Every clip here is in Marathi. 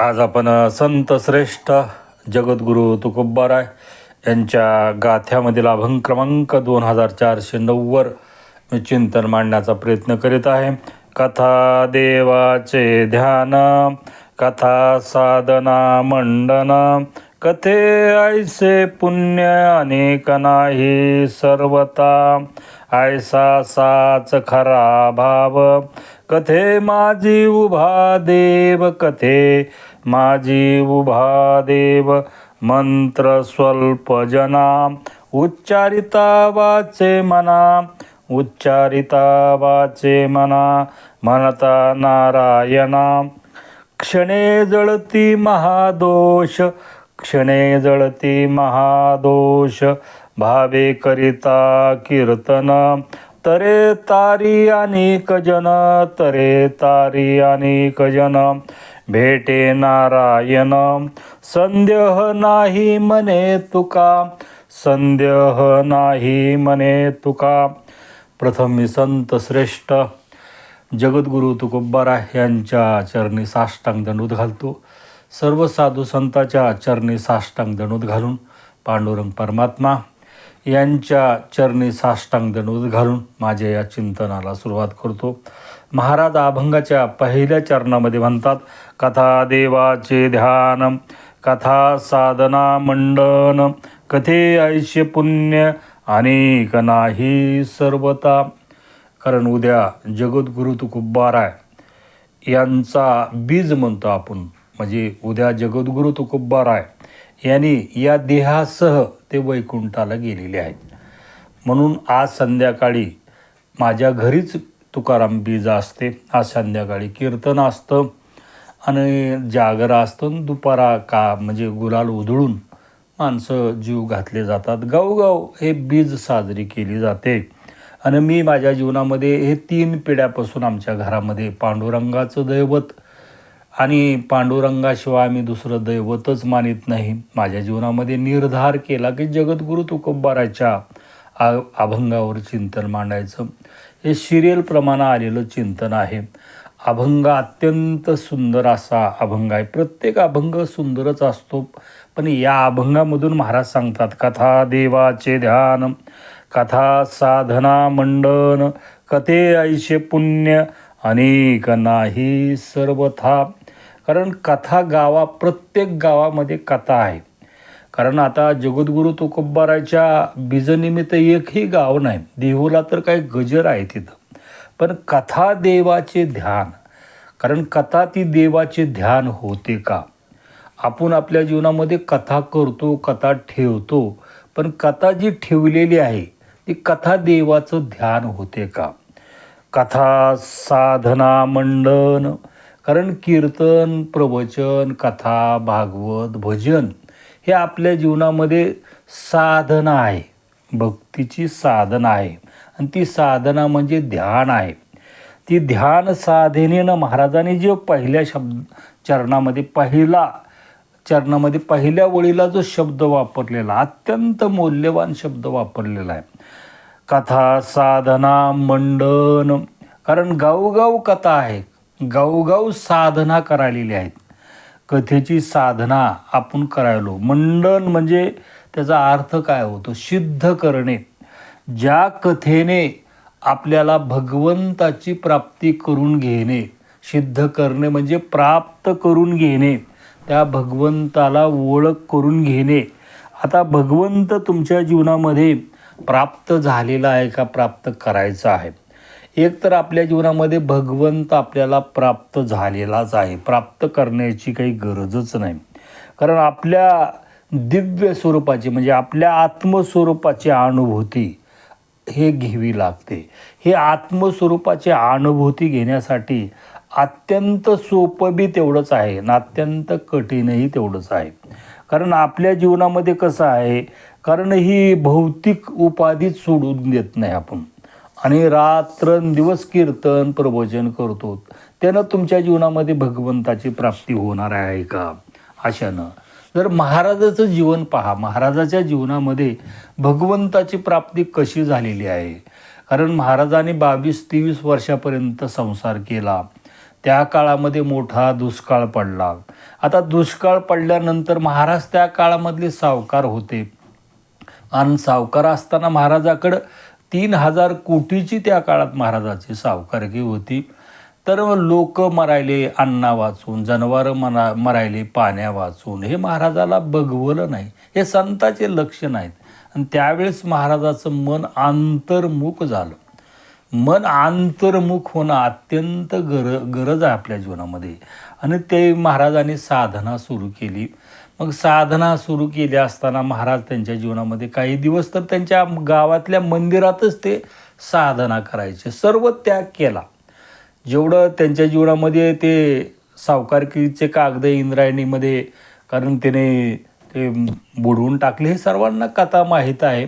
आज आपण संत श्रेष्ठ जगद्गुरू तुकोबाराय यांच्या गाथ्यामधील अभंग क्रमांक दोन हजार चारशे नव्वद मी चिंतन मांडण्याचा प्रयत्न करीत आहे. कथा देवाचे ध्यान कथा साधना मंडन कथे ऐसे पुण्य अनेक नाही सर्वता ऐसा साच खरा भाव कथे माझी उभा देव कथे माझी उभा देव मंत्र स्वल्प जना। उच्चारिता वाचे मना। उच्चारिता वाचे मना। म्हणता नारायणा। क्षणे जळती महादोष। क्षणे जळती महादोष। भावे करिता कीर्तन। तरे तारी अनेक जन। तरे तारी अनेक जन। भेटे नारायण. संदेह नाही मने तुका. संदेह नाही मने तुका. प्रथम मी संत श्रेष्ठ जगद्गुरू तुकोब्बारा यांच्या चरणी साष्टांग दंडूत घालतो. सर्व साधू संताच्या चरणी साष्टांग दंडूत घालून पांडुरंग परमात्मा यांच्या चरणी साष्टांग दंडूत घालून माझ्या या चिंतनाला सुरुवात करतो. महाराज अभंगाच्या पहिल्या चरणामध्ये म्हणतात कथा देवाचे ध्यान कथा साधना मंडन कथे ऐशे पुण्य अनेक नाही सर्वता कारण उद्या जगद्गुरु तुकुब्बाराय यांचा बीज म्हणतो आपण. म्हणजे उद्या जगद्गुरु तुकुब्बाराय यांनी या देहासह ते वैकुंठाला गेलेले आहेत. म्हणून आज संध्याकाळी माझ्या घरीच तुकाराम बीज असते आज संध्याकाळी कीर्तन असतं आणि जागर असतं दुपारा का म्हणजे गुलाल उधळून माणसं जीव घातले जातात. गावगाव हे बीज साजरी केली जाते. आणि मी माझ्या जीवनामध्ये हे तीन पिढ्यापासून आमच्या घरामध्ये पांडुरंगाचं दैवत आणि पांडुरंगाशिवाय आम्ही दुसरं दैवतच मानित नाही. माझ्या जीवनामध्ये निर्धार केला की जगद्गुरू तुकोबाराच्या आ अभंगावर चिंतन मांडायचं. हे सिरियलप्रमाणे आलेलं चिंतन आहे. अभंग अत्यंत सुंदर असा अभंग आहे. प्रत्येक अभंग सुंदरच असतो. पण या अभंगामधून महाराज सांगतात कथा देवाचे ध्यान कथा साधना मंडन कथे ऐशे पुण्य अनेक नाही सर्वथा. कारण कथा गावा प्रत्येक गावामध्ये कथा आहे. कारण आता जगद्गुरू तुकोबाराच्या बीजनिमित्त एकही गाव नाही. देहूला तर काही गजर आहे तिथं. पण कथा देवाचे ध्यान. कारण कथा ती देवाचे ध्यान होते का? आपण आपल्या जीवनामध्ये कथा करतो कथा ठेवतो. पण कथा जी ठेवलेली आहे ती कथा देवाचं ध्यान होते का? कथा साधना मंडन. कारण कीर्तन प्रवचन कथा भागवत भजन हे आपल्या जीवनामध्ये साधना आहे. भक्तीची साधना आहे. आणि ती साधना म्हणजे ध्यान आहे. ती ध्यान साधनेनं महाराजांनी जे पहिल्या शब्द चरणामध्ये पहिला चरणामध्ये पहिल्या ओळीला जो शब्द वापरलेला अत्यंत मौल्यवान शब्द वापरलेला आहे. कथा साधना मंडन कारण गावगाव कथा आहे. गावगाव साधना करालेली आहेत. कथेची साधना आपण करायलो. मंडन म्हणजे त्याचा अर्थ काय होतो? सिद्ध करणे. ज्या कथेने आपल्याला भगवंताची प्राप्ती करून घेणे सिद्ध करणे म्हणजे प्राप्त करून घेणे त्या भगवंताला ओळख करून घेणे. आता भगवंत तुमच्या जीवनामध्ये प्राप्त झालेला आहे का? प्राप्त करायचा आहे. एक तर आपल्या जीवनामध्ये भगवंत आपल्याला प्राप्त झालेलाच आहे. प्राप्त करण्याची काही गरजच नाही. कारण आपल्या दिव्य स्वरूपाची म्हणजे आपल्या आत्मस्वरूपाची अनुभूती हे घ्यावी लागते. हे आत्मस्वरूपाची अनुभूती घेण्यासाठी अत्यंत सोपं बी तेवढंच आहे ना अत्यंत कठीणही तेवढंच आहे. कारण आपल्या जीवनामध्ये कसं आहे? कारण ही भौतिक उपाधीच सोडून देत नाही आपण. आणि रात्रंदिवस कीर्तन प्रभोजन करतो. त्यानं तुमच्या जीवनामध्ये भगवंताची प्राप्ती होणार आहे का? अशानं. जर महाराजाचं जीवन पहा. महाराजाच्या जीवनामध्ये भगवंताची प्राप्ती कशी झालेली आहे? कारण महाराजांनी बावीस तेवीस वर्षापर्यंत संसार केला. त्या काळामध्ये मोठा दुष्काळ पडला. आता दुष्काळ पडल्यानंतर महाराज त्या काळामधले सावकार होते. आणि सावकार असताना महाराजाकडं तीन हजार कोटीची त्या काळात महाराजाची सावकारकी होती. तर लोक मरायले अन्ना वाचून जनावरं मना मरायले पाण्या वाचून हे महाराजाला बघवलं नाही. हे संताचे लक्ष नाहीत. आणि त्यावेळेस महाराजाचं मन आंतर्मुख झालं. मन आंतर्मुख होणं अत्यंत गर गरज आहे आपल्या जीवनामध्ये. आणि ते महाराजांनी साधना सुरू केली. मग साधना सुरू केली असताना महाराज त्यांच्या जीवनामध्ये काही दिवस तर त्यांच्या गावातल्या मंदिरातच ते साधना करायचे. सर्व त्याग केला. जेवढं त्यांच्या जीवनामध्ये ते सावकारकीचे कागद इंद्रायणीमध्ये कारण त्याने ते बुडवून टाकले हे सर्वांना कथा माहीत आहे.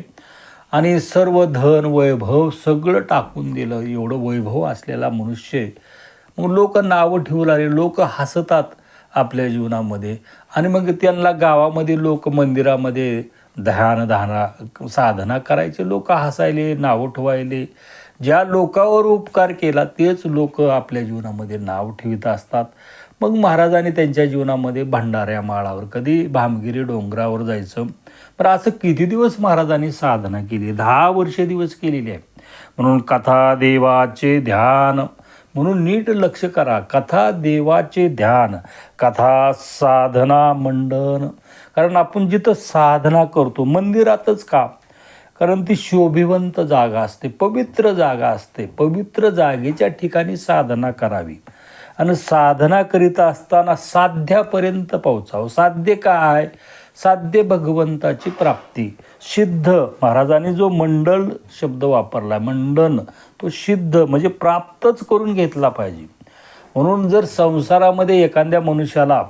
आणि सर्व धन वैभव सगळं टाकून दिलं. एवढं वैभव असलेला मनुष्य मग लोक नावं ठेवू लागले. लोक हसतात. आपल्या जीवनामध्ये. आणि मग त्यांना गावामध्ये लोक मंदिरामध्ये ध्यान धाना साधना करायचे लोक हसायले नावं ठेवायले. ज्या लोकावर उपकार केला तेच लोक आपल्या जीवनामध्ये नाव ठेवित असतात. मग महाराजांनी त्यांच्या जीवनामध्ये भंडाऱ्या माळावर कधी भामगिरी डोंगरावर जायचं. पण असं किती दिवस महाराजांनी साधना केली? दहा वर्षे दिवस केलेली आहे म्हणून कथा देवाचे ध्यान म्हणून नीट लक्ष करा. कथा देवाचे ध्यान कथा साधना मंडन. कारण आपण जिथं साधना करतो मंदिरातच का कारण ती शोभिवंत जागा असते पवित्र जागा असते. पवित्र जागेच्या ठिकाणी साधना करावी. आणि साधना करीत असताना साध्यापर्यंत पोहोचावं. साध्य काय? साध्य भगवंताची प्राप्ती. सिद्ध. महाराजांनी जो मंडळ शब्द वापरला मंडन. तो सिद्ध म्हणजे प्राप्तच करून घेतला पाहिजे. म्हणून जर संसारामध्ये एखाद्या मनुष्याला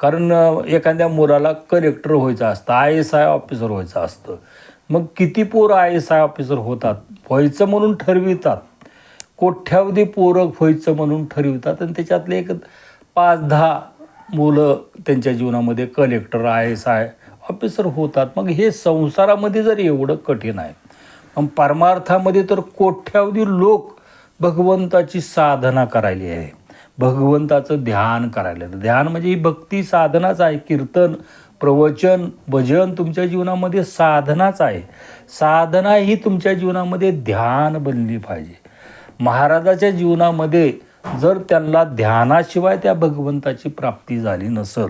कारण एखाद्या मुलाला कलेक्टर व्हायचं असतं आय एस आय ऑफिसर व्हायचं असतं. मग किती पोरं आय एस आय ऑफिसर होतात? व्हायचं म्हणून ठरवितात. कोठ्यावधी पोरं व्हायचं म्हणून ठरवितात आणि त्याच्यातले एक पाच दहा मुलं त्यांच्या जीवनामध्ये collector I S I officer होतात. मग हे संसारामध्ये जर एवढं कठीण आहे आणि परमार्थामध्ये तर कोठ्यावधी लोक भगवंताची साधना करायली आहे. भगवंताचं ध्यान करायला ध्यान म्हणजे ही भक्ती साधनाच आहे. कीर्तन प्रवचन भजन तुमच्या जीवनामध्ये साधनाच आहे. साधना ही तुमच्या जीवनामध्ये ध्यान बनली पाहिजे. महाराजाच्या जीवनामध्ये जर त्यांना ध्यानाशिवाय त्या भगवंताची प्राप्ती झाली नसल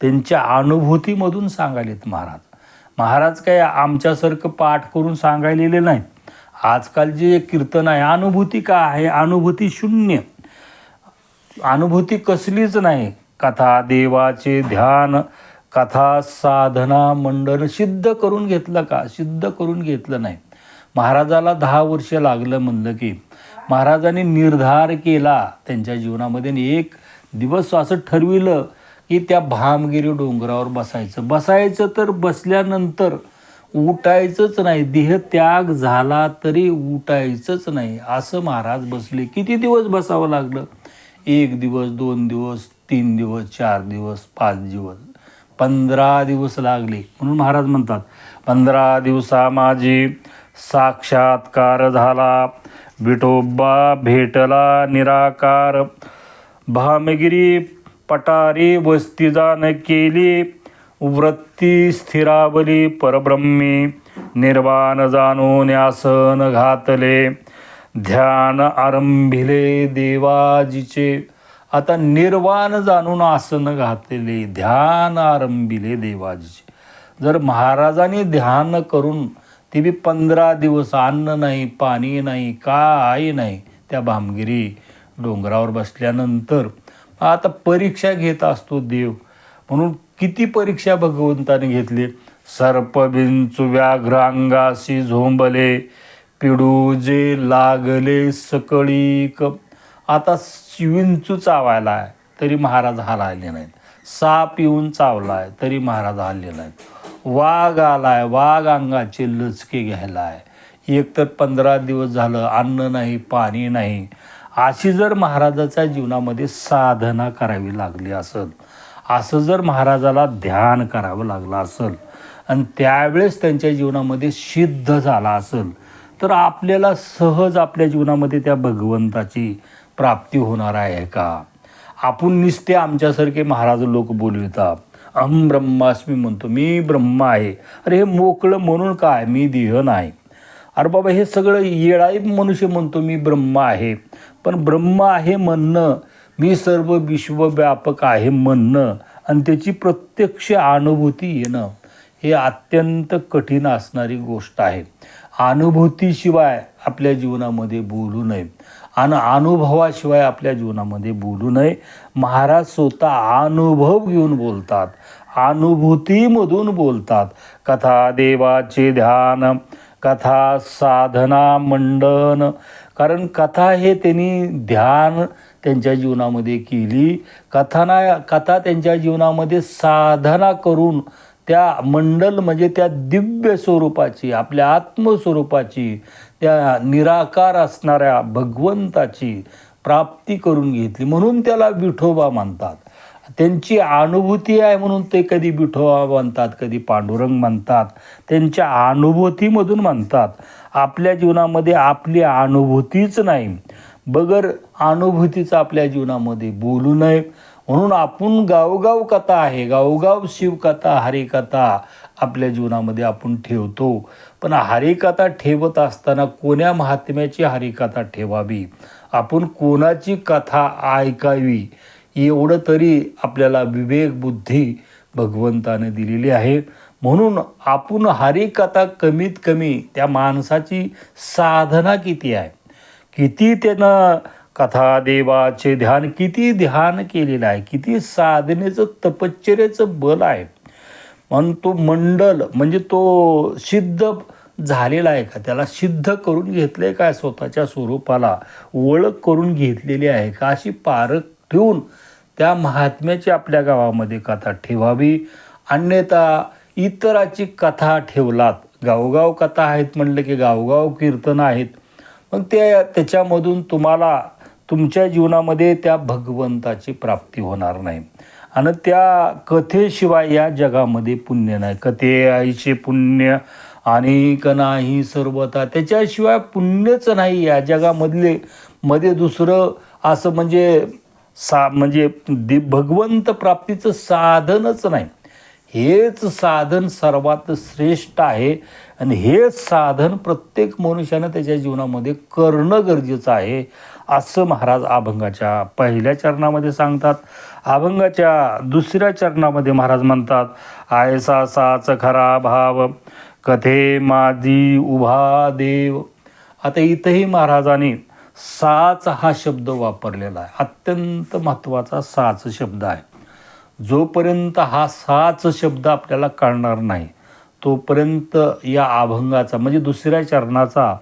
त्यांच्या अनुभूतीमधून सांगायलेत महाराज. महाराज काय आमच्यासारखं पाठ करून सांगायलेले नाहीत. आजकाल जे कीर्तन आहे अनुभूती का आहे? अनुभूती शून्य. अनुभूती कसलीच नाही. कथा देवाचे ध्यान कथा साधना मंडन सिद्ध करून घेतलं का? सिद्ध करून घेतलं नाही. महाराजाला दहा वर्ष लागलं म्हणलं की महाराजांनी निर्धार केला त्यांच्या जीवनामध्ये एक दिवस असं ठरविलं की त्या भामगिरी डोंगरावर बसायचं. बसायचं तर बसल्यानंतर उठायचंच नाही. देह त्याग झाला तरी उठायचंच नाही. असं महाराज बसले. किती दिवस बसावं लागलं? एक दिवस दोन दिवस तीन दिवस चार दिवस पाच दिवस. पंधरा दिवस लागले. म्हणून महाराज म्हणतात पंधरा दिवसा माझी साक्षात्कार झाला. विठोबा भेटला निराकार. भामगिरी पटारी वस्ती जाण केली. वृत्ती स्थिरावली परब्रह्मी. निर्वाण जाणून आसन घातले. ध्यान आरंभिले देवाजीचे. आता निर्वाण जाणून आसन घातले. ध्यान आरंभिले देवाजीचे. जर महाराजांनी ध्यान करून ती बी पंधरा दिवस अन्न नाही पाणी नाही काय नाही त्या भामगिरी डोंगरावर बसल्यानंतर आता परीक्षा घेत असतो देव. म्हणून किती परीक्षा भगवंताने घेतली? सर्पबिंचू व्याघ्र अंगाशी झोंबले पिडू जे लागले सकळीक आता विंचू चावायला आहे तरी महाराज हलायले नाहीत. साप येऊन आहे तरी महाराज हल्ले नाहीत. वाघ आलाय वाघ अंगाचे लचके घ्यायला आहे एक तर पंधरा दिवस झालं अन्न नाही पाणी नाही. अशी जर महाराजाच्या जीवनामध्ये साधना करावी लागली असेल असं जर महाराजाला ध्यान करावं लागलं असेल आणि त्यावेळेस त्यांच्या जीवनामध्ये सिद्ध झाला असेल तर आपल्याला सहज आपल्या जीवनामध्ये त्या भगवंताची प्राप्ती होणार आहे का? आपण निसते आमच्यासारखे महाराज लोक बोलवितात अहम ब्रह्मास्मी म्हणतो मी ब्रह्म आहे. अरे हे मोकळं म्हणून काय? मी देह नाही. अरे बाबा हे सगळं येळाई मनुष्य म्हणतो मी ब्रह्म आहे. पण ब्रह्म आहे म्हणणं. मी सर्व विश्वव्यापक आहे म्हणणं. आणि त्याची प्रत्यक्ष अनुभूती येणं. हे अत्यंत कठीण असणारी गोष्ट आहे. अनुभूतीशिवाय आपल्या जीवनामध्ये बोलू नये. आणि अनुभवाशिवाय आपल्या जीवनामध्ये बोलू नये. महाराज स्वतः अनुभव घेऊन बोलतात. अनुभूतीमधून बोलतात. कथा देवाचे ध्यान. कथा साधना मंडन. कारण कथा हे त्यांनी ध्यान त्यांच्या जीवनामध्ये केली. कथाना कथा त्यांच्या जीवनामध्ये साधना करून त्या मंडल म्हणजे त्या दिव्य स्वरूपाची आपल्या आत्मस्वरूपाची त्या निराकार असणाऱ्या भगवंताची प्राप्ती करून घेतली. म्हणून त्याला विठोबा म्हणतात. त्यांची अनुभूती आहे म्हणून ते कधी विठोबा म्हणतात कधी पांडुरंग म्हणतात त्यांच्या अनुभूतीमधून म्हणतात. आपल्या जीवनामध्ये आपली अनुभूतीच नाही. बगर अनुभूतीचं आपल्या जीवनामध्ये बोलू नये. म्हणून आपण गावगाव कथा आहे गावगाव शिवकथा हरिकथा आपल्या जीवनामध्ये आपण ठेवतो. पण हरिकथा ठेवत असताना कोण्या महात्म्याची हरिकथा ठेवावी? आपण कोणाची कथा ऐकावी? एवढं तरी आपल्याला विवेक बुद्धी भगवंताने दिलेली आहे. म्हणून आपण हरिकथा कमीत कमी त्या माणसाची साधना किती आहे? किती त्यानं कथा देवाचे ध्यान किती ध्यान केलेलं आहे? किती साधनेचं तपश्चर्याचं बल आहे? म्हणून तो मंडल म्हणजे तो सिद्ध झालेला आहे का? त्याला सिद्ध करून घेतलं आहे का? स्वतःच्या स्वरूपाला ओळख करून घेतलेली आहे का? अशी पारख ठेवून त्या महात्म्याची आपल्या गावामध्ये कथा ठेवावी. अन्यथा इतराची कथा ठेवलात. गावगाव कथा आहेत म्हणलं की गावगाव कीर्तन आहेत. मग ते त्याच्यामधून तुम्हाला तुमच्या जीवनामध्ये त्या भगवंताची प्राप्ती होणार नाही. आणि त्या कथेशिवाय या जगामध्ये पुण्य नाही. कथे आईचे पुण्य आणि नाही सर्वता त्याच्याशिवाय पुण्यच नाही या जगामधले. मध्ये दुसरं असं म्हणजे सा म्हणजे दि भगवंत प्राप्तीचं साधनच नाही. हेच साधन सर्वात श्रेष्ठ आहे आणि हेच साधन प्रत्येक मनुष्यानं त्याच्या जीवनामध्ये करणं गरजेचं आहे असं महाराज अभंगाच्या पहिल्या चरणामध्ये सांगतात. अभंगाच्या दुसऱ्या चरणामध्ये महाराज म्हणतात आयसा साच खरा भाव कथे माझी उभा देव. आता इथंही महाराजांनी साच हा शब्द वापरलेला आहे. अत्यंत महत्त्वाचा साच शब्द आहे. जोपर्यंत हा साच शब्द आपल्याला कळणार नाही तोपर्यंत या अभंगाचा म्हणजे दुसऱ्या चरणाचा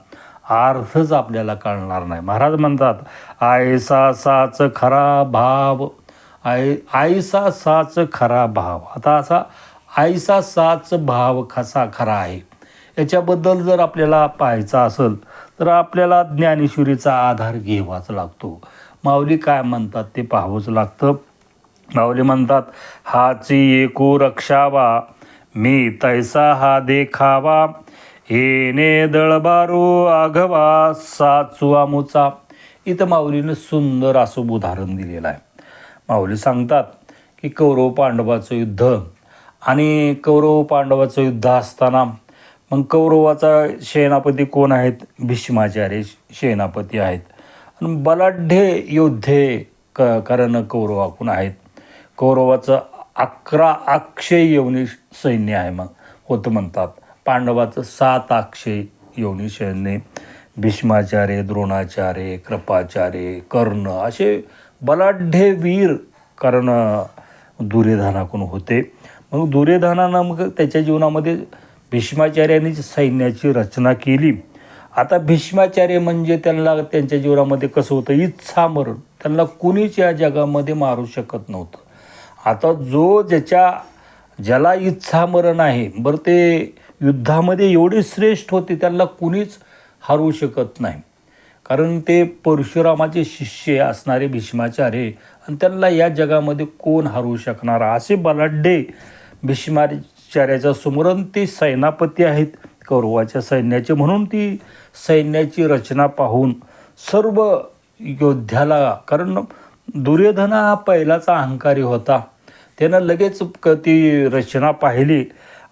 अर्थच आपल्याला कळणार नाही. महाराज म्हणतात आयसा साच खरा भाव आय आयसा साच खरा भाव. आता असा आयसा साच भाव कसा खरा आहे? याच्याबद्दल जर आपल्याला पाहायचा असेल तर आपल्याला ज्ञानेश्वरीचा आधार घ्यावाच लागतो. माऊली काय म्हणतात ते पाहावंच लागतं. माऊली म्हणतात हाची एकू रक्षावा मी तैसा हा देखावा येणे दळबारू आघवा साचू आमुचा. इथं माऊलीनं सुंदर असं उदाहरण दिलेलं आहे. माऊली सांगतात की कौरव पांडवाचं युद्ध आणि कौरव पांडवाचं युद्ध असताना मग कौरवाचा सेनापती कोण आहेत? भीष्माचार्य सेनापती आहेत. आणि बलाढ्य योद्धे क कारण कौरवाकून आहेत. कौरवाचं अकरा अक्षय यवनी सैन्य आहे मग. होतं म्हणतात. पांडवाचं सात अक्षय यवनी सैन्य. भीष्माचार्य द्रोणाचार्य कृपाचार्य कर्ण असे बलाढ्य वीर कारण दुर्योधनाकडून होते. मग दुर्योधनानं मग त्याच्या जीवनामध्ये भीष्माचार्यांनी सैन्याची रचना केली. आता भीष्माचार्य म्हणजे त्यांना त्यांच्या जीवनामध्ये कसं होतं? इच्छा मरण. त्यांना कुणीच या जगामध्ये मारू शकत नव्हतं. आता जो ज्याच्या ज्याला इच्छा मरण आहे बरं ते युद्धामध्ये एवढे श्रेष्ठ होते त्यांना कुणीच हरवू शकत नाही. कारण ते परशुरामाचे शिष्य असणारे भीष्माचार्य आणि त्यांना या जगामध्ये कोण हरवू शकणार? असे बलाढ्य भीष्माचार्याच्या सुमरण ते सैनापती आहेत. कौरवाच्या सैन्याचे म्हणून ती सैन्याची रचना पाहून सर्व योद्ध्याला कारण दुर्योधन हा पहिलाचा अहंकारी होता. त्यानं लगेच क ती रचना पाहिली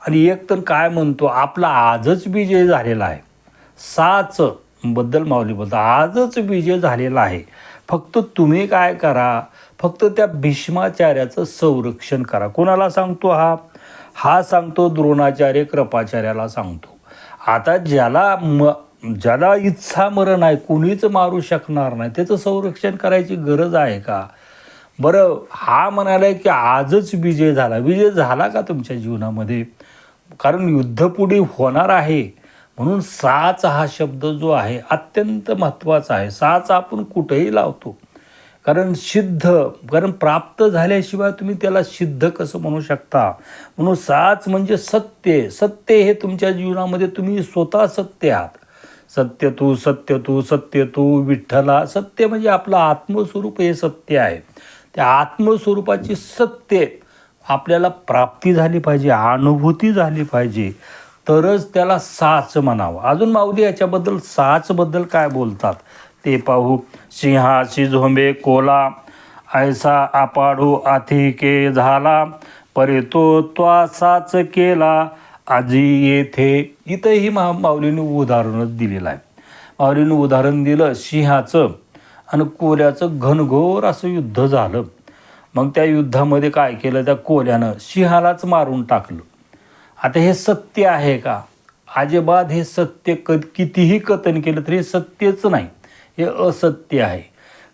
आणि एक तर काय म्हणतो आपला आजच विजय झालेला आहे. साच बद्दल माऊली बोलतो आजच विजय झालेला आहे. फक्त तुम्ही काय करा फक्त त्या भीष्माचार्याचं संरक्षण करा. कोणाला सांगतो हा? हा सांगतो द्रोणाचार्य कृपाचार्याला सांगतो. आता ज्याला म ज्याला इच्छा मरण आहे कुणीच मारू शकणार नाही त्याचं संरक्षण करायची गरज आहे का? बरं हा म्हणाला की आजच विजय झाला. विजय झाला का तुमच्या जीवनामध्ये? कारण युद्ध पुढे होणार आहे. म्हणून साच हा शब्द जो आहे अत्यंत महत्त्वाचा आहे. साच आपण कुठेही लावतो. कारण सिद्ध कारण प्राप्त झाल्याशिवाय तुम्ही त्याला सिद्ध कसं म्हणू शकता? म्हणून साच म्हणजे सत्य. सत्य हे तुमच्या जीवनामध्ये तुम्ही स्वतः सत्य आहात. सत्य तू सत्य तू सत्य तू विठ्ठला. सत्य म्हणजे आपलं आत्मस्वरूप हे सत्य आहे. त्या आत्मस्वरूपाची सत्य आपल्याला प्राप्ती झाली पाहिजे अनुभूती झाली पाहिजे. तरच त्याला साच म्हणावं. अजून माऊली याच्याबद्दल साचबद्दल काय बोलतात? ते पाहू. सिंहाशी झोंबे कोला ऐसा आपाडू आथिके झाला परे तो त्वासाच केला आजी येथे. इथंही मा माऊलीने उदाहरणच दिलेलं आहे. माऊलीनं उदाहरण दिलं सिंहाचं आणि कोल्याचं घनघोर असं युद्ध झालं. मग त्या युद्धामध्ये काय केलं? त्या कोल्यानं सिंहालाच मारून टाकलं. आता हे सत्य आहे का? अजिबात हे सत्य क कितीही कथन केलं तरी हे सत्यच नाही. हे असत्य आहे.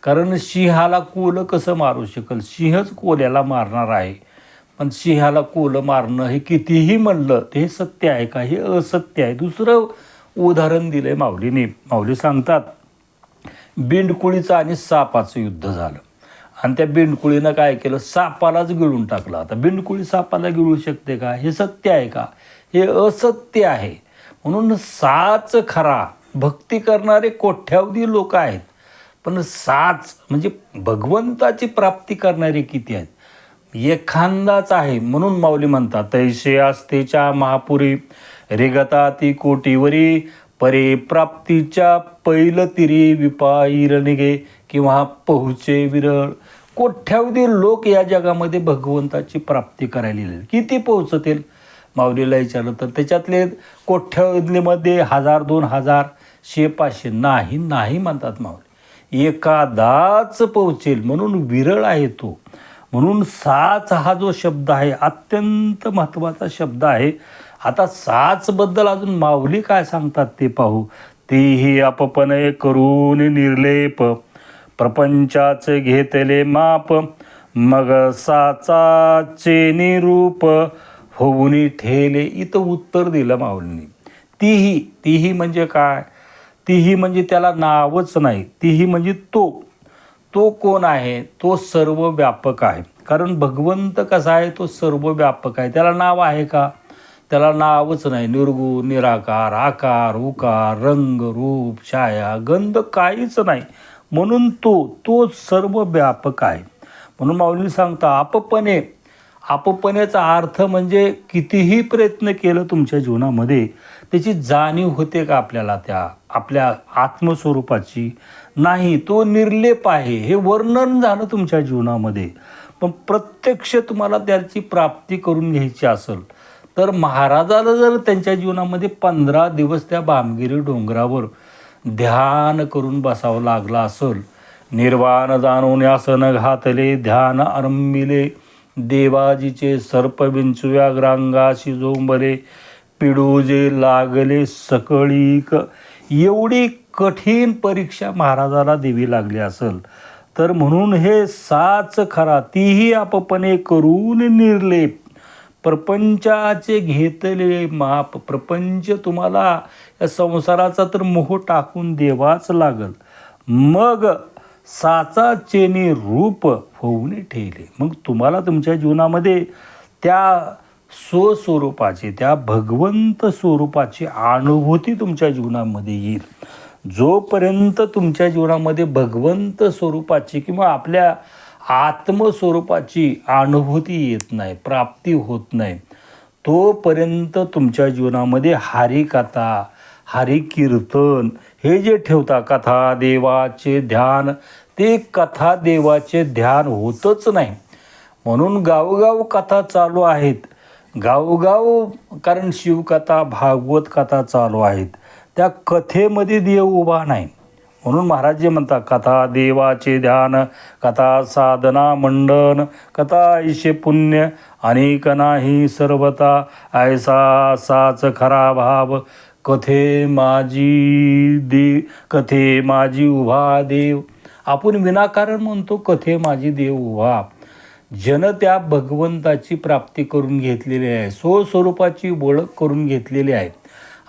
कारण सिंहाला कोलं कसं मारू शकेल? सिंहच कोल्याला मारणार आहे. पण सिंहाला कोलं मारणं हे कितीही म्हणलं ते हे सत्य आहे का? हे असत्य आहे. दुसरं उदाहरण दिलं आहे माऊलीने. माऊली सांगतात बिंडकुळीचं आणि सापाचं युद्ध झालं. आणि त्या बिंडकुळीनं काय केलं? सापालाच गिळून टाकलं. आता बिंडकुळी सापाला गिळू शकते का? हे सत्य आहे का? हे असत्य आहे. म्हणून साच खरा. भक्ती करणारे कोठ्यावधी लोक आहेत. पण साच म्हणजे भगवंताची प्राप्ती करणारे किती आहेत? एखांदाच आहे म्हणून माऊली म्हणतात तैसे आस्थेच्या महापुरी रेगता ती कोटीवरी परे प्राप्तीच्या पैल तिरी विपाईर निगे किंवा पहुचे विरळ. कोठ्यावधी लोक या जगामध्ये भगवंताची प्राप्ती करायला किती पोहोचतील? माऊलीला विचारलं तर त्याच्यातले कोठ्यावधीमध्ये हजार दोन हजार शे पाचशे नाही नाही म्हणतात माऊली. एकादाच पोहोचेल म्हणून विरळ आहे तो. म्हणून साच हा जो शब्द आहे अत्यंत महत्त्वाचा शब्द आहे. आता साचबद्दल अजून माऊली काय सांगतात ते पाहू. तेही अपपनय करून निर्लेप प्रपंचाचे घेतले माप मग साचाचे निरूप होऊन ठेले इथं उत्तर दिलं माऊलीने. तीही तीही म्हणजे काय? तीही म्हणजे त्याला नावच नाही तीही म्हणजे तो. तो कोण आहे? तो सर्व व्यापक आहे. कारण भगवंत कसा आहे? तो सर्व व्यापक आहे. त्याला नाव आहे का? त्याला नावच नाही. निर्गुण निराकार आकार उकार रंग रूप छाया गंध काहीच नाही. म्हणून तो तो सर्व व्यापक आहे. म्हणून माऊली सांगता आपपणे आपपणेचा अर्थ म्हणजे कितीही प्रयत्न केलं तुमच्या जीवनामध्ये त्याची जाणीव होते का आपल्याला त्या आपल्या आत्मस्वरूपाची? नाही तो निर्लेप आहे. हे वर्णन झालं तुमच्या जीवनामध्ये. पण प्रत्यक्ष तुम्हाला त्याची प्राप्ती करून घ्यायची असेल तर महाराजाला जर त्यांच्या जीवनामध्ये पंधरा दिवस त्या बामगिरी डोंगरावर ध्यान करून बसावं लागलं असेल निर्वाण जाणून आसन घातले ध्यान अरंबिले देवाजीचे सर्प विंचू व्याघ्रांगाशी जोंबले पिडूजे लागले सकळीक. एवढी कठीण परीक्षा महाराजाला देवी लागली असेल तर म्हणून हे साच खरा तीही आपपणे करून निर्लेप. प्रपंचाचे घेतले माप प्रपंच तुम्हाला या संसाराचा तर मोह टाकून देवाच लागल. मग साचाचेने रूप होऊन ठेवले मग तुम्हाला तुमच्या जीवनामध्ये त्या स्वस्वरूपाची त्या भगवंत स्वरूपाची अनुभूती तुमच्या जीवनामध्ये येईल. जोपर्यंत तुमच्या जीवनामध्ये भगवंत स्वरूपाची किंवा आपल्या आत्मस्वरूपाची अनुभूती येत नाही प्राप्ती होत नाही तोपर्यंत तुमच्या जीवनामध्ये हरिकथा हरिकीर्तन हे जे ठेवता कथा देवाचे ध्यान ते कथा देवाचे ध्यान होतच नाही. म्हणून गावोगाव कथा चालू आहेत. गावोगाव कारण शिवकथा भागवत कथा चालू आहेत. त्या कथेमध्ये देव उभा नाही. म्हणून महाराज जे म्हणतात कथा देवाचे ध्यान कथा साधना मंडन कथा ऐशे पुण्य अनेक नाही सर्वता ऐसा साच खरा भाव कथे माझी दे कथे माझी उभा देव आपण विनाकारण म्हणतो कथे माझी देव उभा. जन त्या भगवंताची प्राप्ती करून घेतलेली आहे स्वस्वरूपाची ओळख करून घेतलेली आहे.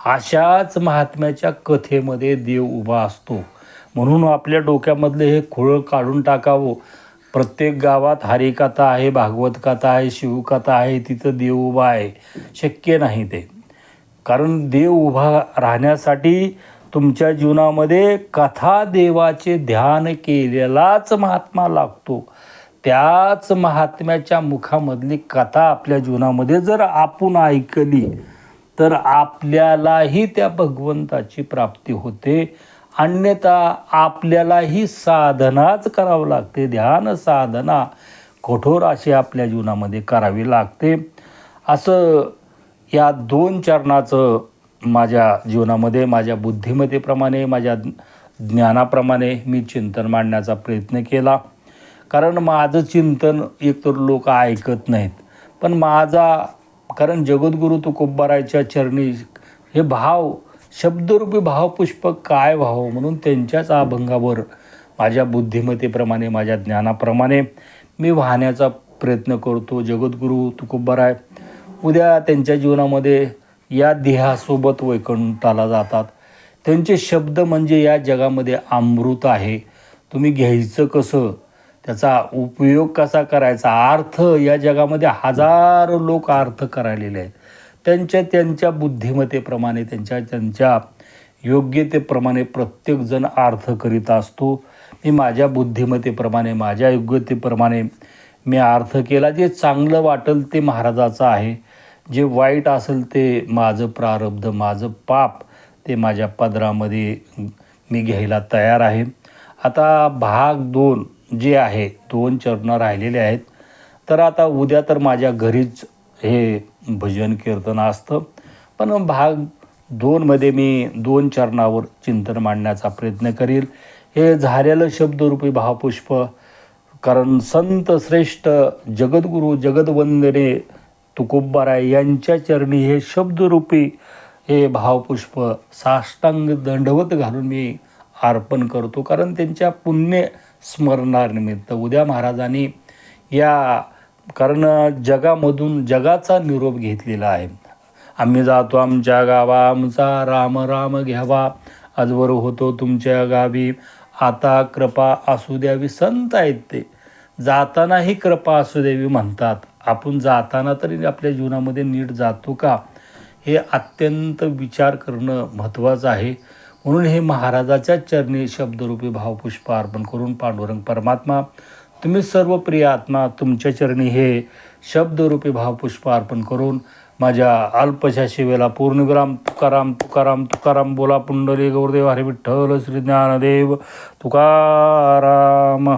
अशाच महात्म्याच्या कथेमध्ये देव उभा असतो. म्हणून आपल्या डोक्यामधले हे खोळ काढून टाकावं. प्रत्येक गावात हरिकथा आहे भागवत कथा आहे शिवकथा आहे तिथं देव उभा आहे. शक्य नाही ते. कारण देव उभा राहण्यासाठी तुमच्या जीवनामध्ये कथा देवाचे ध्यान केलेलाच महात्मा लागतो. त्याच महात्म्याच्या मुखामधली कथा आपल्या जीवनामध्ये जर आपण ऐकली तर आपल्यालाही त्या भगवंताची प्राप्ती होते. अन्यथा आपल्यालाही साधनाच करावं लागते. ध्यान साधना कठोर अशी आपल्या जीवनामध्ये करावी लागते. असं या दोन चरणाचं माझ्या जीवनामध्ये माझ्या बुद्धिमत्तेप्रमाणे माझ्या ज्ञानाप्रमाणे मी चिंतन मांडण्याचा प्रयत्न केला. कारण माझं चिंतन एकतर लोक ऐकत नाहीत पण माझा कारण जगद्गुरु तुकोबारायच्या चरणी हे भाव शब्दरूपी भावपुष्प काय व्हावं म्हणून त्यांच्याच अभंगावर माझ्या बुद्धिमत्तेप्रमाणे माझ्या ज्ञानाप्रमाणे मी वाहण्याचा प्रयत्न करतो. जगद्गुरु तुकोबाराय उद्या त्यांच्या जीवनामध्ये या देहासोबत वैकुंठाला जातात. त्यांचे शब्द म्हणजे या जगामध्ये अमृत आहे. तुम्ही घ्यायचं कसं? त्याचा उपयोग कसा करायचा? अर्थ या जगामध्ये हजारो लोक अर्थ करायलेले आहेत. त्यांच्या त्यांच्या बुद्धिमत्तेप्रमाणे त्यांच्या त्यांच्या योग्यतेप्रमाणे प्रत्येकजण अर्थ करीत असतो. मी माझ्या बुद्धिमत्तेप्रमाणे माझ्या योग्यतेप्रमाणे मी अर्थ केला. जे चांगलं वाटेल ते महाराजाचं आहे. जे वाईट असेल ते माझं प्रारब्ध माझं पाप ते माझ्या पदरामध्ये मी घ्यायला तयार आहे. आता भाग दोन जे आहे दोन चरणं राहिलेले आहेत. तर आता उद्या तर माझ्या घरीच हे भजन कीर्तन असतं. पण भाग दोनमध्ये मी दोन चरणावर चिंतन मांडण्याचा प्रयत्न करील. हे झालेलं शब्दरूपी भावपुष्प कारण संत श्रेष्ठ जगद्गुरू जगदवंदने तुकोबाराय यांच्या चरणी हे शब्दरूपी हे भावपुष्प साष्टांग दंडवत घालून मी अर्पण करतो. कारण त्यांच्या पुण्य स्मरणानिमित्त उद्या महाराजांनी या कारण जगामधून जगाचा निरोप घेतलेला आहे. आम्ही जातो आमच्या गावा आमचा राम राम घ्यावा. आजवर होतो तुमच्या गावी. आता कृपा असू द्यावी संत आहेत ते. जातानाही कृपा असू द्यावी म्हणतात. आपण जाताना तरी आपल्या जीवनामध्ये नीट जातो का? हे अत्यंत विचार करणं महत्त्वाचं आहे. म्हणून हे महाराजाच्या चरणी शब्दरूपी भावपुष्प अर्पण करून पांडुरंग परमात्मा तुम्ही सर्व प्रिय आत्मा तुमच्या चरणी हे शब्दरूपी भावपुष्प अर्पण करून माझ्या अल्पशा शिवेला पूर्णविराम तुकाराम तुकाराम तुकाराम बोला पुंडली गौरदेव हरे विठ्ठल श्री ज्ञानदेव तुकाराम.